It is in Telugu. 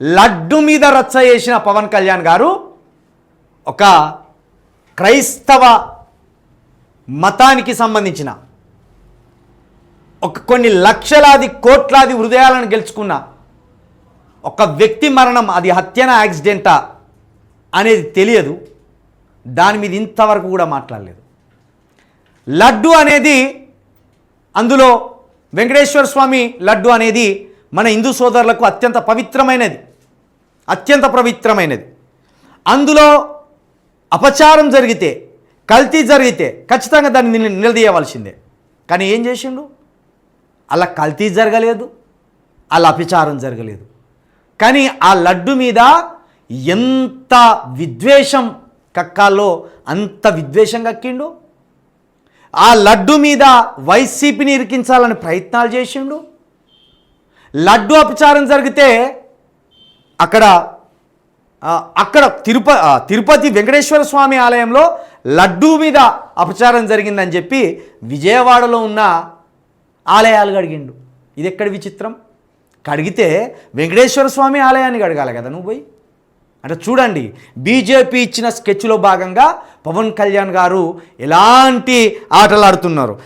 లడ్డు మీద రచ్చ చేసిన పవన్ కళ్యాణ్ గారు ఒక క్రైస్తవ మతానికి సంబంధించిన ఒక కొన్ని లక్షలాది కోట్లాది హృదయాలను గెలుచుకున్న ఒక వ్యక్తి మరణం అది హత్యన యాక్సిడెంటా అనేది తెలియదు. దాని మీద ఇంతవరకు కూడా మాట్లాడలేదు. లడ్డు అనేది అందులో వెంకటేశ్వర స్వామి లడ్డు అనేది మన హిందూ సోదరులకు అత్యంత పవిత్రమైనది. అత్యంత పవిత్రమైనది. అందులో అపచారం జరిగితే కల్తీ జరిగితే ఖచ్చితంగా దాన్ని నిలదీయవలసిందే. కానీ ఏం చేసిండు? అలా కల్తీ జరగలేదు అలా అపచారం జరగలేదు. కానీ ఆ లడ్డు మీద ఎంత విద్వేషం కక్కాలో అంత విద్వేషం కక్కిండు? ఆ లడ్డు మీద వైసీపీని ఇరికించాలని ప్రయత్నాలు చేసిండు? లడ్డు అపచారం జరిగితే అక్కడ అక్కడ తిరుప తిరుపతి వెంకటేశ్వర స్వామి ఆలయంలో లడ్డూ మీద అపచారం జరిగిందని చెప్పి విజయవాడలో ఉన్న ఆలయాలు కడిగిండు. ఇది ఎక్కడ విచిత్రం? కడిగితే వెంకటేశ్వర స్వామి ఆలయాన్ని కడగాలి కదా నువ్వు పోయి. అంటే చూడండి బీజేపీ ఇచ్చిన స్కెచ్లో భాగంగా పవన్ కళ్యాణ్ గారు ఎలాంటి ఆటలు ఆడుతున్నారు.